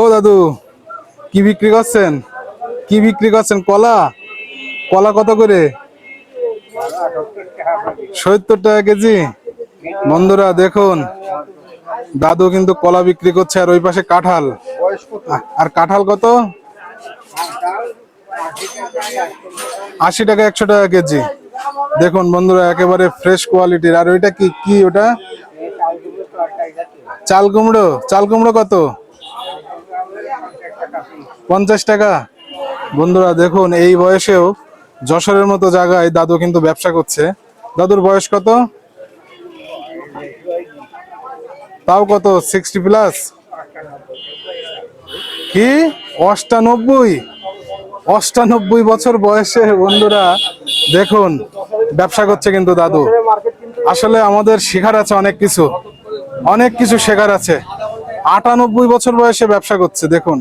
ও দাদু, কি বিক্রি করছেন? কি বিক্রি করছেন? কলা? কলা কত করে? সত্তর টাকা কেজি। বন্ধুরা, দেখুন। দাদু কিন্তু কলা বিক্রি করছে আর ওই পাশে কাঁঠাল। আর কাঁঠাল কত? আশি টাকা, একশো টাকা কেজি। দেখুন বন্ধুরা, একেবারে ফ্রেশ কোয়ালিটির আর ওইটা কি কি ওটা? চাল কুমড়ো। চাল কুমড়ো কত? পঞ্চাশ টাকা? বন্ধুরা, দেখুন, এই বয়সেও যশোরের মতো জায়গায় দাদু কিন্তু ব্যবসা করছে। দাদুর বয়স কত? তাও কত? সিক্সটি প্লাস কি? অষ্টানব্বই? অষ্টানব্বই বছর বয়সে, বন্ধুরা, দেখুন, ব্যবসা করছে কিন্তু দাদু। আসলে আমাদের শেখার আছে অনেক কিছু। অনেক কিছু শেখার আছে। আটানব্বই বছর বয়সে ব্যবসা করছে, দেখুন।